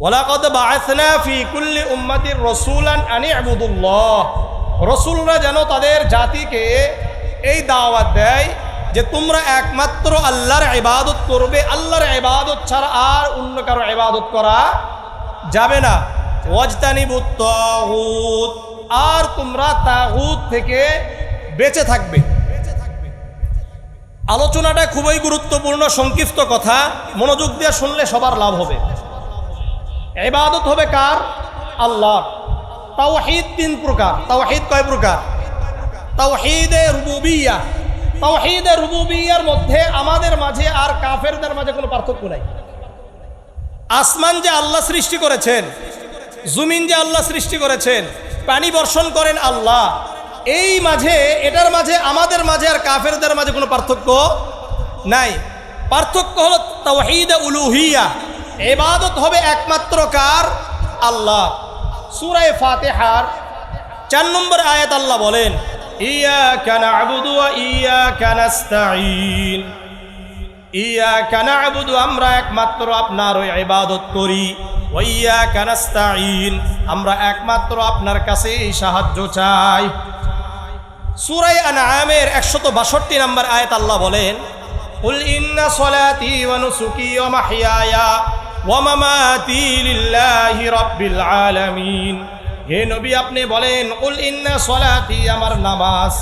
ওলাকদ বাআসনা ফি কুল্লি উম্মাতির রসুলান আনি আবুদুল্লাহ রসুলরা যেন তাদের জাতিকে এই দাওয়াত দেয় যে তোমরা একমাত্র আল্লাহর ইবাদত করবে। আল্লাহর ইবাদত ছাড়া আর অন্য কারও ইবাদত করা যাবে না। ওয়াজতানিবুত তাগুত। আর তোমরা তাগুত থেকে বেঁচে থাকবে। আলোচনাটা খুবই গুরুত্বপূর্ণ, সংক্ষিপ্ত কথা। মনোযোগ দিয়ে শুনলে সবার লাভ হবে। ইবাদত হবে কার? আল্লাহ তাওহীদ তিন প্রকার। তাওহীদ কয় প্রকার? তাওহীদে রুবুবিয়া। তাওহীদে রুবুবিয়ার মধ্যে আমাদের মাঝে আর কাফেরদের মাঝে কোনো পার্থক্য নাই। আসমান যে আল্লাহ সৃষ্টি করেছেন, জুমিন যে আল্লাহ সৃষ্টি করেছেন পানি বর্ষণ করেন আল্লাহ, এই মাঝে, এটার মাঝে, আমাদের মাঝে আর কাফেরদের মাঝে কোনো পার্থক্য নাই। পার্থক্য হলো তাওহীদে উলুহিয়া। এবাদত হবে একমাত্র কার? আল্লাহ। সুরায় ফাতেহার চার নম্বর আয়াত আল্লাহ বলেন ইয়া কানা ইয়া কানাস্তাইন ইয়া কানা আবুদু আমরা একমাত্র আপনার ওই ইবাদত করি। ওইয়া কানাস্তাইন আমরা একমাত্র আপনার কাছে সাহায্য চাই। সুরাই আনআমের একশত বাষট্টি নম্বর আয়াত আল্লাহ বলেন, কুল ইন্না সলাতি ওয়া নুসুকি ওয়া মাহইয়ায়া ওয়া লিল্লাহি রাব্বিল আলামিন হে নবী, আপনি বলেন, কুল ইন্না সলাতি আমার নামাজ,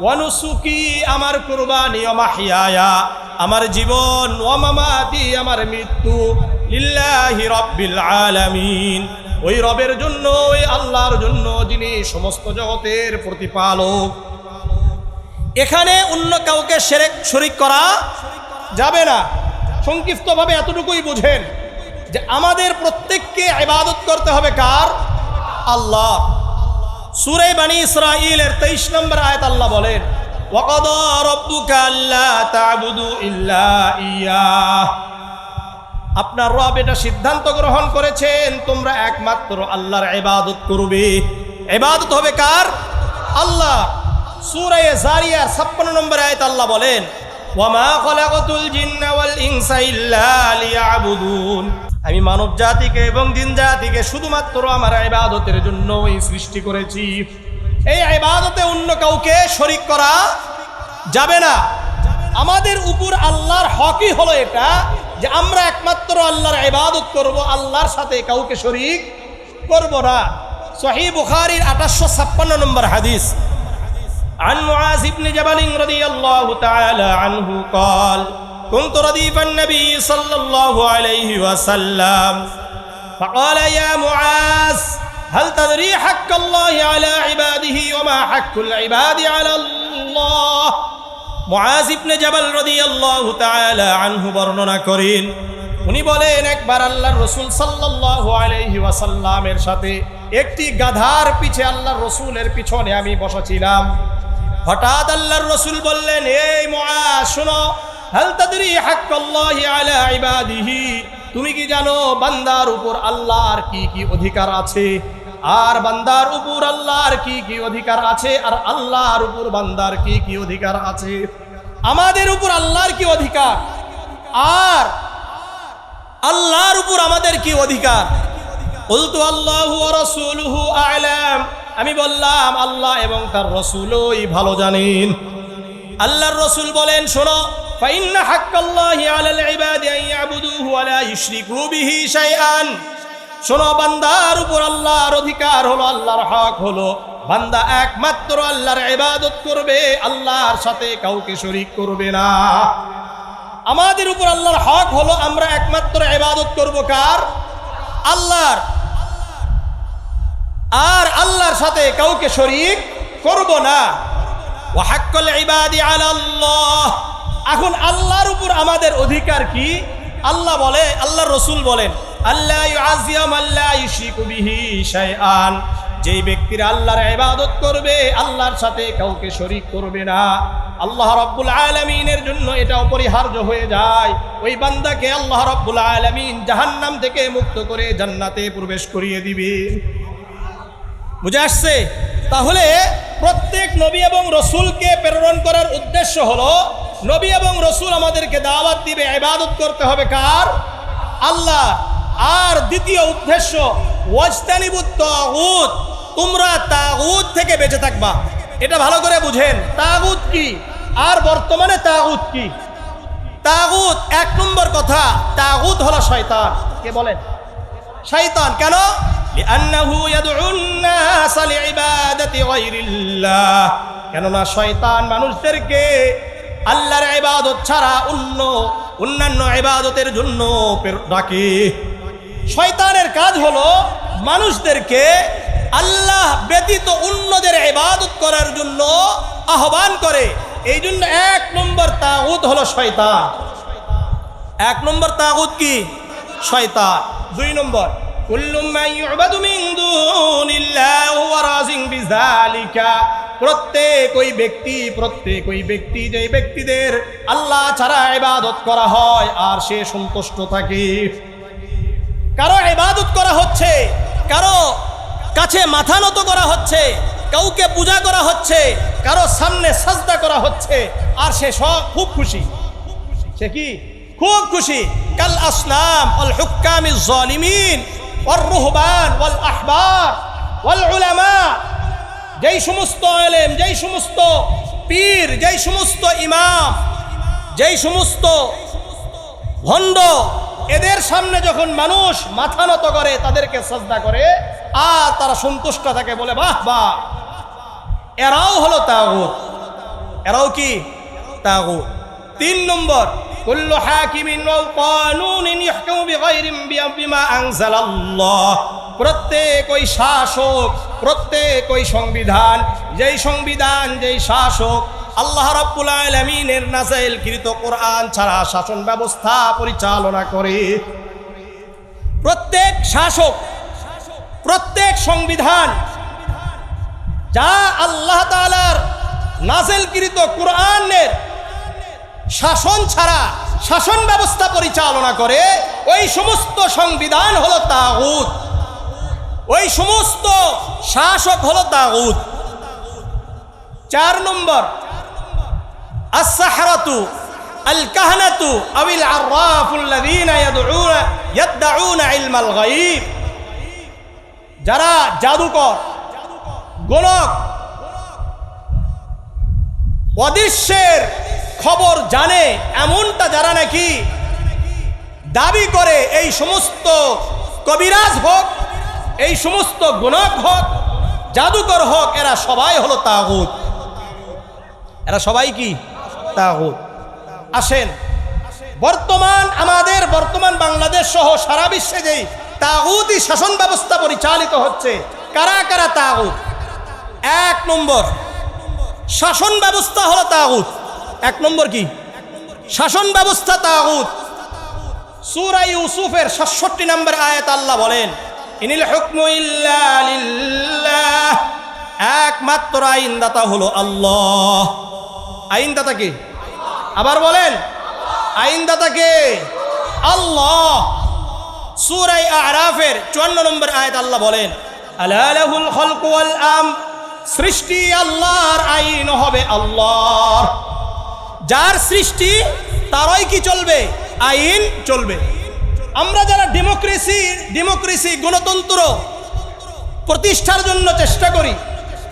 ওয়া নুসুকি আমার কুরবানি, ওয়া আমার জীবন, ওয়া আমার মৃত্যু, লিল্লাহি রাব্বিল আলামিন। ওই রবের জন্য, ওই আল্লাহর জন্য যিনি সমস্ত জগতের প্রতিপালক। এখানে অন্য কাউকে সেরেক, শরিক করা যাবে না। সংক্ষিপ্তভাবে এতটুকুই বুঝেন। যে আমাদের প্রত্যেককে ইবাদত করতে হবে কার? আল্লাহ। সুরে বানী ইসরাইল এর তেইশ নম্বর আয়াত আল্লাহ বলেন আপনার রব এটা সিদ্ধান্ত গ্রহণ করেছেন, তোমরা একমাত্র আল্লাহর এবাদত করবে। এবাদত হবে কার? আল্লাহ। সুরায় জারিয়ার ছাপ্পান্ন নম্বর আয়াত আল্লাহ বলেন ওয়ামা খলাকতুল জিন্না ওয়াল ইনসা ইল্লা লিয়াবুদুন। আমি মানব জাতিকে এবং জিন জাতিকে শুধুমাত্র আমার ইবাদতের জন্যই সৃষ্টি করেছি এই ইবাদতে অন্য কাউকে শরিক করা যাবে না আমাদের উপর আল্লাহর হকই হলো এটা যে আমরা একমাত্র আল্লাহর ইবাদত করব আল্লাহর সাথে কাউকে শরিক করব না সহি বুখারীর আঠাশশো ছাপ্পান্ন নম্বর হাদিস عن معاذ بن جبل رضي الله تعالى عنه قال كنت رديف النبي صلى الله عليه وسلم فقال يا معاذ هل تدري حق الله على عباده وما حق العباد على الله মুআজ ইবনে জাবাল রাদিয়াল্লাহু তাআলা আনহু বর্ণনা করেন উনি বলেন একবার আল্লাহর রাসূল সাল্লাল্লাহু আলাইহি ওয়াসাল্লামের সাথে একটি গাধার পিছে আল্লাহর রাসূলের পিছনে আমি বসেছিলাম হঠাৎ আল্লাহর রাসূল বললেন এই মুআজ শোনো তুমি কি জানো বান্দার উপর আল্লাহর কি কি অধিকার আছে? আর বান্দার উপর আল্লাহর কি কি অধিকার আছে? আর আল্লাহর উপর বান্দার কি কি অধিকার আছে? আমাদের উপর আল্লাহর কি অধিকার? আর আল্লাহর উপর আমাদের কি অধিকার? বলতো, আল্লাহ রসুলহু আলাম। আমি বললাম, আল্লাহ এবং তার রসুলই ভালো জানেন। আল্লাহর রসুল বলেন, শোনো فإن حق الله على العباد أن يعبدوه ولا يشركوا به شيئا শোনো বান্দার উপর আল্লাহর অধিকার হলো আল্লাহর হক হলো বান্দা একমাত্র আল্লাহর ইবাদত করবে আল্লাহর সাথে কাউকে শরিক করবে না আমাদের উপর আল্লাহর হক হলো আমরা একমাত্র ইবাদত করব কার আল্লাহর আর আল্লাহর সাথে কাউকে শরিক করব না ওয়াহাক্কাল ইবাদি আলাল্লাহ এখন আল্লাহর উপর আমাদের অধিকার কি? আল্লাহ বলে আল্লাহ রসুল বলেন আল্লাহ ইউআযিয়াম আল্লাহ শাইআন। যেই ব্যক্তিরা আল্লাহর ইবাদত করবে, আল্লাহর সাথে কাউকে শরিক করবে না। আল্লাহ রাব্বুল আলামিনের জন্য এটা অপরিহার্য হয়ে যায়। ওই বান্দাকে আল্লাহ রাব্বুল আলামিন জাহান্নাম থেকে মুক্ত করে জান্নাতে প্রবেশ করিয়ে দিবে। বুঝে আসছে? তাহলে প্রত্যেক নবী এবং রসুলকে প্রেরণ করার উদ্দেশ্য হলো, নবী এবং রসুল আমাদেরকে দাওয়াত দিবে, ইবাদত করতে হবে কার? আল্লাহ। আর দ্বিতীয় উদ্দেশ্য ওয়াজতানিবুত তোমরা তাগুত থেকে বেঁচে থাকবা। এটা ভালো করে বুঝেন। তাগুত কি? আর বর্তমানে তাগুত কি? তাগুত এক নম্বর কথা, তাগুত হলো শয়তান। কে বলেন? শয়তান। কেন? লিআন্নাহু ইয়াদউন নাস লিইবাদাতি গায়রিল্লাহ। কেননা শয়তান মানুষদেরকে আল্লাহর ইবাদত ছাড়া অন্য অন্যান্য ইবাদতের জন্য ডাকে। শয়তানের কাজ হলো মানুষদেরকে আল্লাহ ব্যতীত অন্যদের ইবাদত করার জন্য আহ্বান করে। এই জন্য এক নম্বর তাগুত হলো শয়তান। এক নম্বর তাগুত কি? শয়তান। দুই নম্বর কুল্লু মান ইউবাদু মিন দুনিল্লাহি প্রত্যেক ওই ব্যক্তি, প্রত্যেক ওই ব্যক্তি যে ব্যক্তিদের আল্লাহ ছাড়া ইবাদত করা হয় আর সে সন্তুষ্ট থাকে। কারও ইবাদত করা হচ্ছে, কারও কাছে মাথা নত করা হচ্ছে, কাউকে পূজা করা হচ্ছে, কারও সামনে সাজদা করা হচ্ছে, আর সে সব খুব খুশি। সে কি? খুব খুশি। কাল আসলাম অল হুকামি জলিমিন। ওর রুহবান ওয়াল আহবার ওয়াল উলামা যেই সমস্ত এলেম যেই সমস্ত পীর, যেই সমস্ত ইমাম, যেই সমস্ত ভণ্ড, এদের সামনে যখন মানুষ মাথা নত করে, তাদেরকে শ্রদ্ধা করে, আর তারা সন্তুষ্ট থাকে বলে, বাহ বাহ। এরাও হলো তাগুত। এরাও কি? তাগুত। তিন নম্বর كل حاكم وقانون يحكم بغير بما أنزل الله প্রত্যেক ওই শাসক প্রত্যেক ওই সংবিধান যেই সংবিধান যেই শাসক আল্লাহ রাব্বুল আলামিনের নাজাইল কৃত কোরআন ছাড়া শাসন ব্যবস্থা পরিচালনা করে প্রত্যেক শাসক প্রত্যেক সংবিধান যা আল্লাহ তাআলার নাজেলকৃত কোরআনের শাসন ছাড়া শাসন ব্যবস্থা পরিচালনা করে, ওই সমস্ত সংবিধান হলো তাগুত। ওই সমস্ত শাসক হলো তাগুত। চার নম্বর আসাহারাতু আল কাহনাতু আবিল আরাফুল্লাদিন ইয়াদউন ইলমাল গায়ব। যারা জাদুকর, গোলক, অদৃশ্যের খবর জানে এমনটা যারা নাকি দাবি করে এই সমস্ত কবিরাজ হোক এই সমস্ত গুণক হোক জাদুকর হোক এরা সবাই হলো তাগুত। এরা সবাই কি? তাগুত। আসেন। বর্তমান আমাদের বর্তমান বাংলাদেশ সহ সারা বিশ্বে যেই তাগুতই শাসন ব্যবস্থা পরিচালিত হচ্ছে কারা কারা তাগুত? এক নম্বর শাসন ব্যবস্থা হলো তাগুত। এক নম্বর কি? শাসন ব্যবস্থা তাগুত। সূরা ইউসুফের 67 নম্বর আয়াত আল্লাহ বলেন, ইনিল হুকমু ইল্লা লিল্লাহ। একমাত্র আইনদাতা হলো আল্লাহ। আইনদাতা কে? আবার বলেন, আইনদাতা কে? আল্লাহ। সূরা আরাফের 54 নম্বর আয়াত আল্লাহ বলেন, আলা লাহুল খালকু ওয়াল আম। সৃষ্টি আল্লাহর আইন হবে আল্লাহর। যার সৃষ্টি, তারই কি চলবে? আইন চলবে। আমরা যারা ডেমোক্রেসি ডেমোক্রেসি গণতন্ত্র প্রতিষ্ঠার জন্য চেষ্টা করি,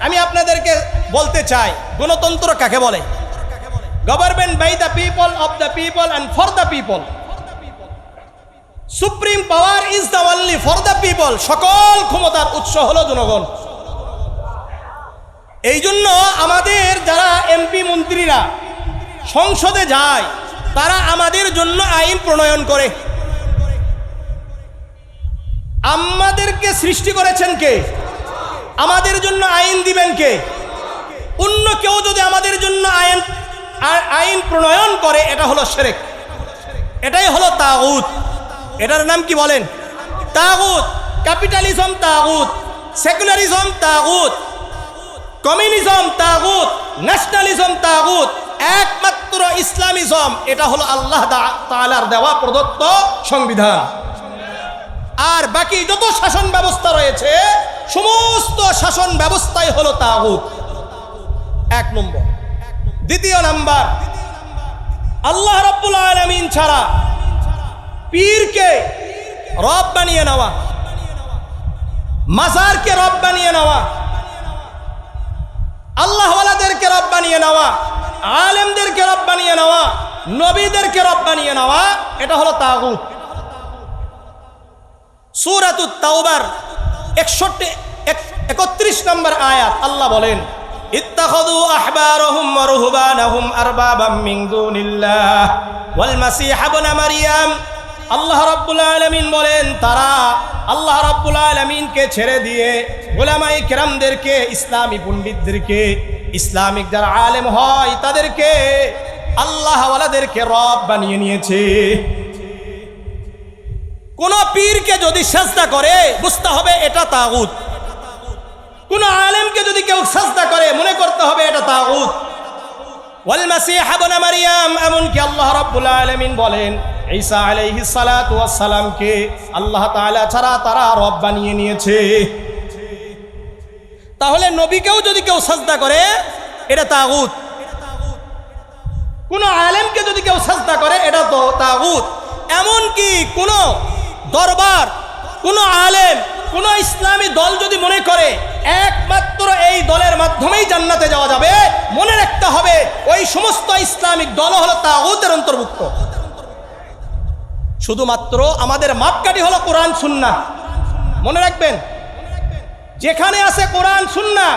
আমি আপনাদেরকে বলতে চাই, গণতন্ত্র কাকে বলে? Government by the people of the people and for the people supreme power is the only for the people সকল ক্ষমতার উৎস হলো জনগণ। এই জন্য আমাদের যারা এমপি মন্ত্রীরা সংসদে যায়, তারা আমাদের জন্য আইন প্রণয়ন করে। আমাদেরকে সৃষ্টি করেছেন কে? আমাদের জন্য আইন দিবেন কে? অন্য কেউ যদি আমাদের জন্য আইন আইন প্রণয়ন করে, এটা হলো সেরেক। এটাই হলো তাগুত। এটার নাম কি বলেন? তাগুত। ক্যাপিটালিজম তাগুত। সেকুলারিজম তাগুত। কমিউনিজম তাগুত। ন্যাশনালিজম তাগুত। একমাত্র ইসলামিজম এটা হলো আল্লাহ তালার দেওয়া প্রদত্ত সংবিধান। আর বাকি যত শাসন ব্যবস্থা রয়েছে, সমস্ত শাসন ব্যবস্থাই হলো তাগুত। এক নম্বর। দ্বিতীয় নাম্বার। আল্লাহ রাব্বুল আলামিন ছাড়া পীরকে রব বানিয়ে নেওয়া, মাজারকে রব বানিয়ে নেওয়া, আল্লাহওয়ালাদেরকে রব বানিয়ে নেওয়া আলেমদেরকে রব বানিয়ে নেওয়া, নবীদেরকে রব বানিয়ে নেওয়া, এটা হলো তাগুত। সুরাতুত তাওবার, একষট্টি একত্রিশ নম্বর আয়াত, আল্লাহ বলেন আহবারহুম ওয়া রুহবানাহুম আরবাবাম মিন দুনিল্লাহ ওয়াল মাসীহ ইবনে মারইয়াম আল্লাহ রাব্বুল আলামিন বলেন, তারা আল্লাহ রাব্বুল আলামিনকে ছেড়ে দিয়ে ওলামাই কেরামদেরকে, ইসলামী পণ্ডিতদেরকে ইসলামিক যারা আলেম হয়, তাদেরকে আল্লাহওয়ালাদেরকে রব বানিয়ে নিয়েছে। কোন পীরকে যদি সাজদা করে, বুঝতে হবে এটা তাগুত। কোন আলেমকে যদি কেউ সাজদা করে, মনে করতে হবে এটা তাগুত। এমনকি আল্লাহ বলেন, ঈসা সালামকে আল্লাহ ছাড়া তারা রব বানিয়ে নিয়েছে। তাহলে নবীকেও যদি কেউ সাজদা করে, এটা তাগুত। কোন আলেমকে যদি কেউ সাজদা করে, এটা তো তাগুত। এমনকি কোন দরবার, কোন আলেম, কোন ইসলামী দল যদি মনে করে, একমাত্র এই দলের মাধ্যমেই জান্নাতে যাওয়া যাবে, মনে রাখতে হবে, ওই সমস্ত ইসলামিক দল হলো তাগুতের অন্তর্ভুক্ত। শুধুমাত্র আমাদের মাপকাঠি হলো কোরআন সুন্না মনে রাখবেন? যেখানে আছে কোরআন সুন্না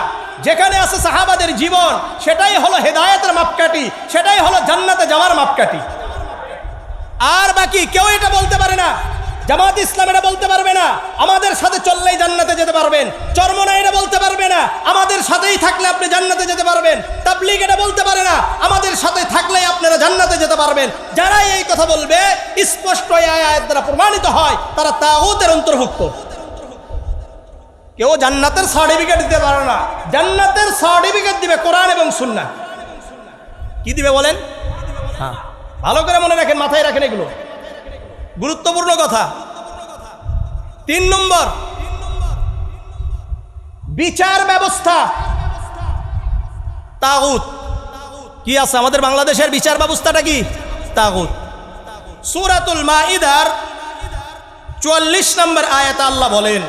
যেখানে আছে সাহাবাদের জীবন, সেটাই হলো হেদায়তের মাপকাঠি, সেটাই হলো জান্নাতে যাওয়ার মাপকাঠি। আর বাকি কেউ এটা বলতে পারে না, জামাত ইসলাম এটা বলতে পারবে না, আমাদের সাথে চললেই জান্নাতে যেতে পারবেন চরমনা এটা বলতে পারবে না, আমাদের সাথেই থাকলে আপনি জান্নাতে যেতে পারবেন, তাবলিগ এটা বলতে পারে না, আমাদের সাথে থাকলেই আপনারা জান্নাতে যেতে পারবেন। যারাই এই কথা বলবে, স্পষ্ট আয়াত দ্বারা প্রমাণিত হয়, তারা তাগুতের অন্তর্ভুক্ত। কেউ জান্নাতের সার্টিফিকেট দিতে পারে না জান্নাতের সার্টিফিকেট দিবে কোরআন এবং সুন্না কি দিবে বলেন হ্যাঁ ভালো করে মনে রাখেন মাথায় রাখেন এগুলো গুরুত্বপূর্ণ কথা তিন নম্বর বিচার ব্যবস্থা তাগুত কি আছে আমাদের বাংলাদেশের বিচার ব্যবস্থাটা কি তাগুত সুরাতুল মাইদার চুয়াল্লিশ নম্বর আয়াত আল্লাহ বলেন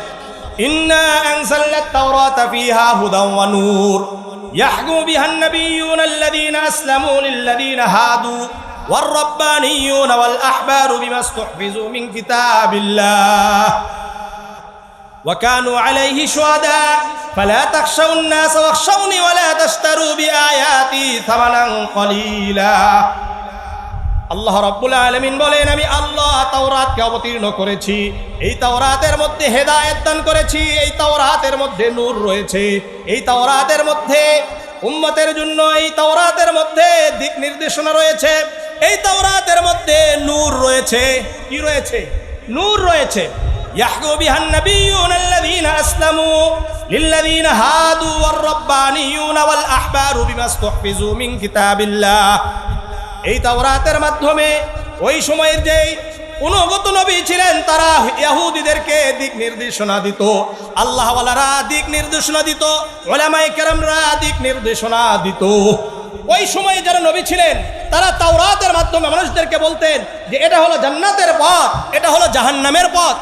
إنا أنزلنا التوراة فيها هدى ونور. يحكم بها النبيون الذين أسلموا للذين هادوا والربانيون والأحبار بما استحفظوا من كتاب الله. وكانوا عليه شهداء. فلا تخشوا الناس واخشوني ولا تشتروا بآياتي ثمنا قليلا. আল্লাহ রব্বুল আলমিন বলেন আমি আল্লাহ তাওরাতকে অবতীর্ণ করেছি এই তাওরাতের মধ্যে হেদায়েত দান করেছি এই তাওরাতের মধ্যে নূর রয়েছে এই তাওরাতের মধ্যে উম্মতের জন্য এই তাওরাতের মধ্যে দিক নির্দেশনা রয়েছে এই তাওরাতের মধ্যে নূর রয়েছে কি রয়েছে নূর রয়েছে يحكم بها النبيون الذين أسلموا للذين هادوا والربانيون والأحبار بما استحفظوا من كتاب الله এই তাওরাতের মাধ্যমে ওই সময়ের যেই অনুগত নবী ছিলেন, তারা ইয়াহুদিদেরকে দিক নির্দেশনা দিত, আল্লাহওয়ালারা দিক নির্দেশনা দিত ওলামাই কেরামরা দিক নির্দেশনা দিত। ওই সময়ে যারা নবী ছিলেন, তারা তাওরাতের মাধ্যমে মানুষদেরকে বলতেন যে, এটা হলো জান্নাতের পথ, এটা হলো জাহান্নামের পথ।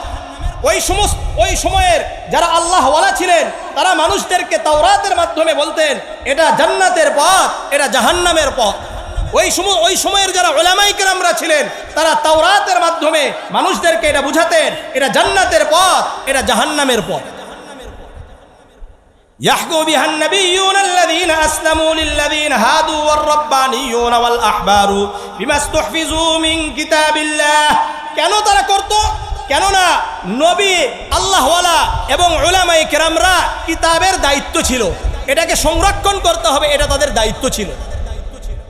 ওই সমস্ত, ওই সময়ের যারা আল্লাহওয়ালা ছিলেন, তারা মানুষদেরকে তাওরাতের মাধ্যমে বলতেন, এটা জান্নাতের পথ, এটা জাহান্নামের পথ। ওই সময় ওই সময়ের যারা ওলামাই কেরামরা ছিলেন তারা তাওরাতের মাধ্যমে মানুষদেরকে এটা বুঝাতেন এটা জান্নাতের পথ এটা জাহান্নামের পথ يحكم بها النبيون الذين أسلموا للذين هادوا والربانيون والأحبار بما استحفظوا من كتاب الله কেন তারা করত কেননা নবী আল্লাহওয়ালা এবং ওলামাই কেরামরা কিতাবের দায়িত্ব ছিল এটাকে সংরক্ষণ করতে হবে এটা তাদের দায়িত্ব ছিল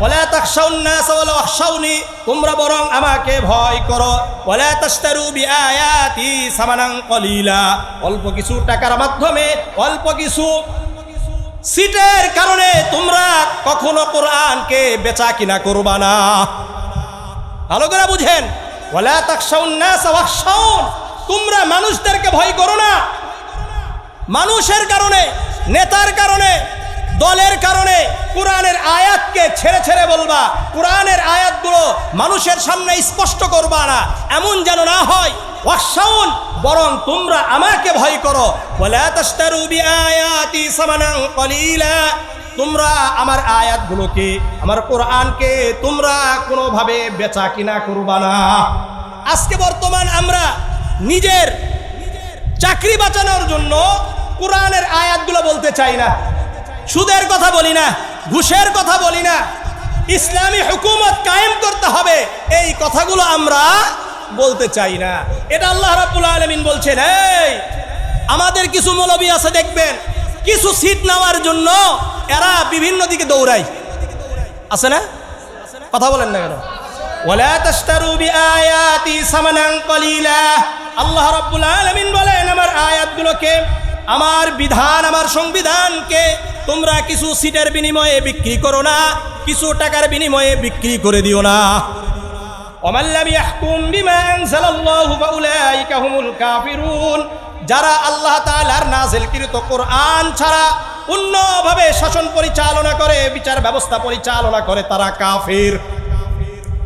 ওয়ালা তাখশাউন নাস ওয়ালা ওয়াখশাউনি তোমরা বরং আমাকে ভয় করো। ওয়ালা তাশতারু বিআয়াতি সামানান কলিলা। অল্প কিছু টাকার মাধ্যমে, অল্প কিছু সিটের কারণে তোমরা কখনো কোরআনকে বেচা কিনা করবা না। ভালো করে বুঝেন। ওলা তাকশাউন নাস ওয়াখশাউন তোমরা মানুষদেরকে ভয় করো না। মানুষের কারণে, নেতার কারণে দলের কারণে কোরআনের আয়াতকে ছেড়ে ছেড়ে বলবা, কোরআনের আয়াতগুলো মানুষের সামনে স্পষ্ট করবা না, এমন যেন না হয়। ওয়াসাউন বরং তোমরা আমাকে ভয় করো। তোমরা আমার আয়াতগুলোকে, আমার কোরআনকে তোমরা কোনোভাবে বেচা কিনা করবা না। আজকে বর্তমান আমরা নিজের চাকরি বাঁচানোর জন্য কোরআনের আয়াতগুলো বলতে চাই না। সুদের কথা বলি না, ঘুষের কথা বলি না। ইসলামী হুকুমত কায়েম করতে হবে, এই কথাগুলো আমরা বলতে চাই না। এটা আল্লাহ রাব্বুল আলামিন বলছেন, এই, আমাদের কিছু মৌলবী আছে, দেখবেন। কিছু সিট নেওয়ার জন্য এরা বিভিন্ন দিকে দৌড়ায়। আছে না? কথা বলেন না কেন? আল্লাহ রাব্বুল আলামিন বলেন, আমার আয়াতগুলোকে আমার বিধান, আমার সংবিধানকে তোমরা কিছু সিটের বিনিময়ে বিক্রি করো না, কিছু টাকার বিনিময়ে বিক্রি করে দিও না। যারা আল্লাহ তাআলার নাযিলকৃত কোরআন ছাড়া অন্যভাবে শাসন পরিচালনা করে, বিচার ব্যবস্থা পরিচালনা করে, তারা কাফির।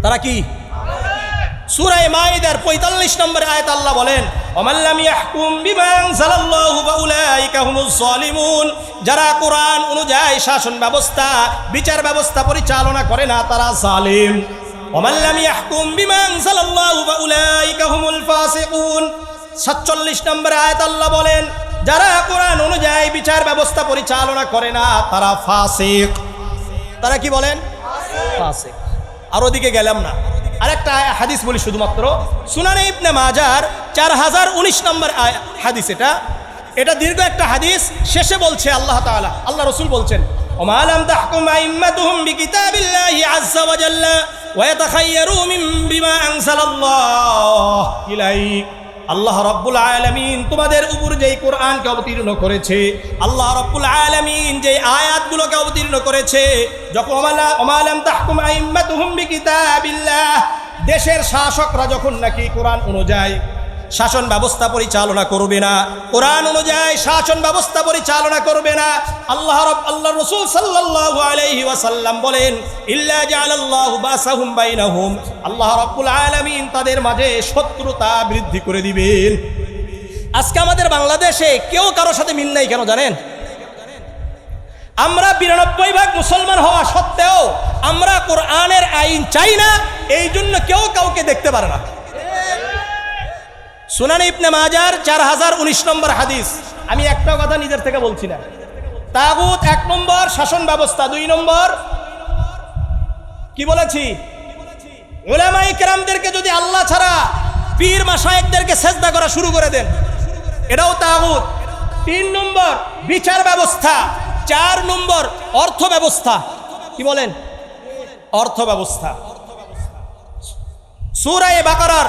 তারা কি? সূরায়ে মাইদার 45 নম্বর আয়াত আল্লাহ বলেন যারা কোরআন অনুযায়ী শাসন ব্যবস্থা, বিচার ব্যবস্থা পরিচালনা করে না, তারা জালিম। 47 নম্বর আয়াত আল্লাহ বলেন, যারা কোরআন অনুযায়ী বিচার ব্যবস্থা পরিচালনা করে না, তারা ফাসিক। তারা কি বলেন? ফাসিক। আর ওদিকে গেলাম না। আরেকটা আয়া- হাদিস বলি শুধুমাত্র সুনানে ইবনে মাজার চার হাজার উনিশ নম্বর আয়া- হাদিস এটা এটা দীর্ঘ একটা হাদিস শেষে বলছে আল্লাহ তাআলা আল্লাহ রসুল বলছেন وما لم تحكم أئمتهم بكتاب الله عز وجل ويتخيروا من بما أنزل الله إليك আল্লাহ রব্বুল আলমিন তোমাদের উপর যেই কোরআনকে অবতীর্ণ করেছে, আল্লাহ রব্বুল আলমিন যে আয়াতগুলোকে অবতীর্ণ করেছে, যখন দেশের শাসকরা যখন নাকি কোরআন অনুযায়ী শাসন ব্যবস্থা পরিচালনা করবে না। কোরআন অনুযায়ী শাসন ব্যবস্থা পরিচালনা করবে না। আল্লাহ রব আল্লাহ রসুল সাল্লাল্লাহু আলাইহি ওয়াসাল্লাম বলেন, ইল্লা জাআলাল্লাহু বাসাহুম বাইনাহুম। আল্লাহ রাব্বুল আলামিন তাদের মাঝে শত্রুতা বৃদ্ধি করে দিবেন। আজকে আমাদের বাংলাদেশে কেউ কারোর সাথে মিল নাই কেন জানেন? আমরা বিরানব্বই ভাগ মুসলমান হওয়া সত্ত্বেও আমরা কোরআনের আইন চাই না এই জন্য কেউ কাউকে দেখতে পারে না। সুনানি ইবনে মাজার চার হাজার উনিশ নম্বর হাদিস। আমি একটা কথা নিজের থেকে বলছি না। তাগুত এক নম্বর, শাসন ব্যবস্থা দুই নম্বর। কি বলেছি? ওলামাই কেরামদেরকে যদি আল্লাহ ছাড়া পীর মাসায়েকদেরকে সেজদা করা শুরু করে দেন, এটাও তাগুত। তিন নম্বর, বিচার ব্যবস্থা। চার নম্বর, অর্থ ব্যবস্থা। কি বলেন? অর্থ ব্যবস্থা। সূরায়ে বাকারার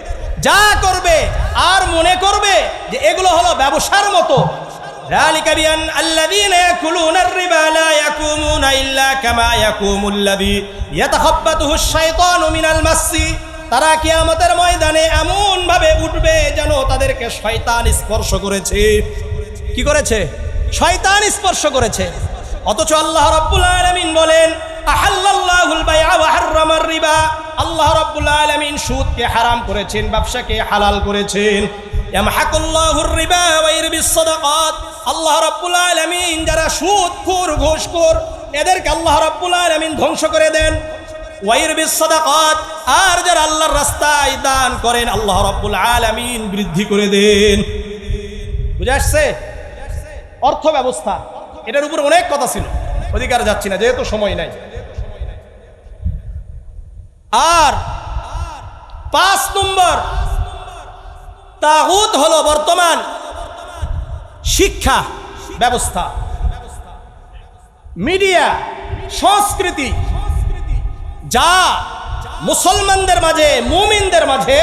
যা করবে আর মনে করবে যে এগুলো হলো ব্যবসার মতো ذلك بأن الذين يأكلون الربا لا يقومون إلا كما يقوم الذي يتخبطه الشيطان من المس তারা কিয়ামতের ময়দানে এমন ভাবে উঠবে যেন তাদেরকে শয়তান স্পর্শ করেছে কি করেছে শয়তান স্পর্শ করেছে অথচ আল্লাহ রাব্বুল আলামিন বলেন সুদকে হারাম করেছেন হালাল করেছেন। রিবা যারা এদেরকে ধ্বংস করে দেন। আর যারা আল্লাহর রাস্তায় দান করেন, আল্লাহ রাব্বুল আলামিন বৃদ্ধি করে দেন। বুঝে আসছে? অর্থ ব্যবস্থা এটার উপর অনেক কথা ছিল। অধিকার যাচ্ছি না, যেহেতু সময় নাই। আর পাঁচ নম্বর, তাগুত হলো বর্তমান শিক্ষা ব্যবস্থা। মিডিয়া, সংস্কৃতি, যা মুসলমানদের মাঝে, মুমিনদের মাঝে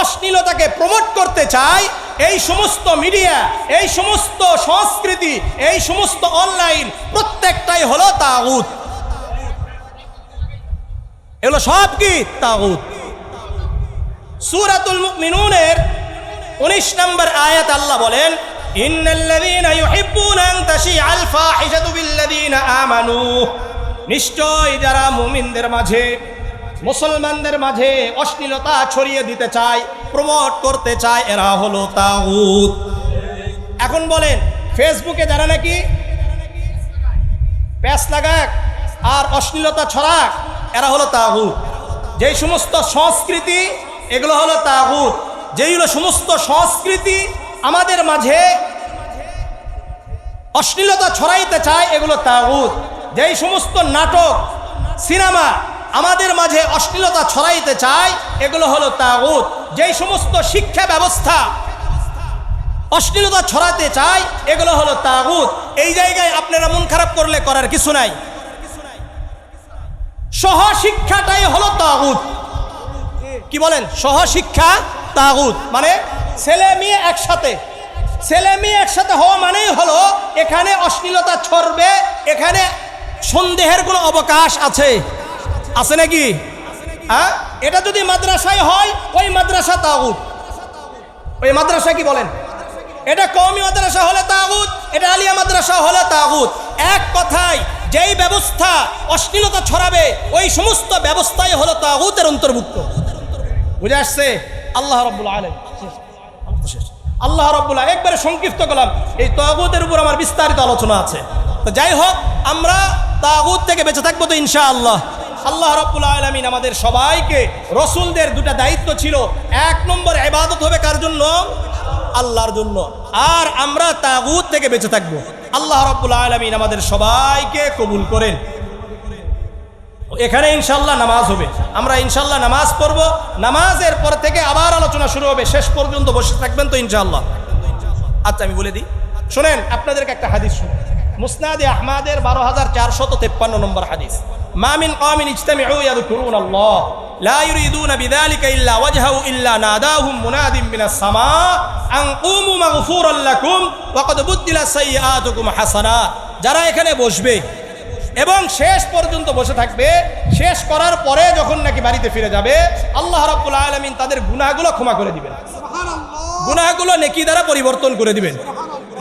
অশ্লীলতাকে প্রমোট করতে চায়, এই সমস্ত মিডিয়া, এই সমস্ত সংস্কৃতি, এই সমস্ত অনলাইন প্রত্যেকটাই হলো তাগুত। এগুলো সব কি? তাগুত। সূরাতুল মুমিনুনের 19 নম্বর আয়াত আল্লাহ বলেন নিশ্চয় যারা মুমিনদের মাঝে, মুসলমানদের মাঝে অশ্লীলতা ছড়িয়ে দিতে চায়, প্রমোট করতে চায়, এরা হলো তাগুত। এখন বলেন, ফেসবুকে যারা নাকি প্যাস লাগাক আর অশ্লীলতা ছড়াক এরা হলো তাগুত। যেই সমস্ত সংস্কৃতি, এগুলো হলো তাগুত। যেইগুলো সমস্ত সংস্কৃতি আমাদের মাঝে অশ্লীলতা ছড়াইতে চায়, এগুলো তাগুত। যেই সমস্ত নাটক, সিনেমা আমাদের মাঝে অশ্লীলতা ছড়াইতে চায়, এগুলো হলো তাগুত। যেই সমস্ত শিক্ষা ব্যবস্থা অশ্লীলতা ছড়াতে চায়, এগুলো হলো তাগুত। এই জায়গায় আপনারা মন খারাপ করলে করার কিছু নাই। সহশিক্ষাটাই হলো তাগুত। কি বলেন? সহশিক্ষা, তাগুত। মানে ছেলে মেয়ে একসাথে। ছেলে মেয়ে একসাথে হওয়া মানেই হলো এখানে অশ্লীলতা ছড়বে, এখানে সন্দেহের কোনো অবকাশ আছে। আছে নাকি? হ্যাঁ? এটা যদি মাদ্রাসায় হয়, ওই মাদ্রাসা তাগুত। ওই মাদ্রাসা কি বলেন? এটা কওমি মাদ্রাসা হলে তাগুত, এটা আলিয়া মাদ্রাসা হলে তাগুত। এক কথায় যেই ব্যবস্থা অশ্লীলতা ছড়াবে, ওই সমস্ত ব্যবস্থাই হলো তাগুতের অন্তর্ভুক্ত। বুঝে আসছে? আল্লাহ রব্বুল আলম আল্লাহ রব্বুল্লাহ একবারে সংক্ষিপ্ত করলাম এই তাগুতের উপর আমার বিস্তারিত আলোচনা আছে। তো যাই হোক, আমরা তাগুত থেকে বেঁচে থাকব তো ইনশা আল্লাহ আল্লাহ রব্বুল আলমিন আমাদের সবাইকে, রসুলদের দুটা দায়িত্ব ছিল। এক নম্বর এবাদত হবে কার জন্য? আল্লাহর জন্য। আর আমরা তাগুত থেকে বেঁচে থাকব। আল্লাহ রব্বুল আলমিন আমাদের সবাইকে কবুল করেন। এখানে ইনশাল্লাহ নামাজ হবে। আমরা ইনশাল্লাহ নামাজ পড়ব। নামাজের পর থেকে আবার আলোচনা শুরু হবে। শেষ পর্যন্ত বসে থাকবেন তো ইনশাল্লাহ আচ্ছা আমি বলে দিই। শোনেন, আপনাদেরকে একটা হাদিস শুনুন মুসনাদে আহমাদের বারো হাজার চারশত তেপ্পান্ন নম্বর হাদিস। মামিন কামিন ইয়াযকুরুন আল্লাহ যারা এখানে বসবে এবং শেষ পর্যন্ত বসে থাকবে শেষ করার পরে যখন নাকি বাড়িতে ফিরে যাবে আল্লাহ রাব্বুল আলামিন তাদের গুনাহগুলো ক্ষমা করে দিবেন। গুনাহগুলো নেকি দ্বারা পরিবর্তন করে দিবেন।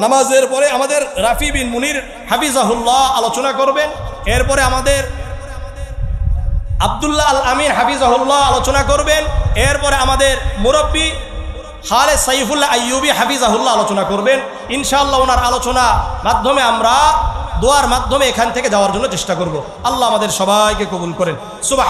নামাজের পরে আমাদের রাফি বিন মুনির হাফিজাহুল্লাহ আলোচনা করবেন। এরপরে আমাদের আবদুল্লাহ আল আমিন হাফিজাহুল্লাহ আলোচনা করবেন। এরপরে আমাদের মুরব্বী হালে সাইফুল্লাহ আইয়ুবি হাফিজাহুল্লাহ আলোচনা করবেন। ইনশাআল্লাহ ওনার আলোচনা মাধ্যমে আমরা দোয়ার মাধ্যমে এখান থেকে যাওয়ার জন্য চেষ্টা করব। আল্লাহ আমাদের সবাইকে কবুল করেন। সুবাহ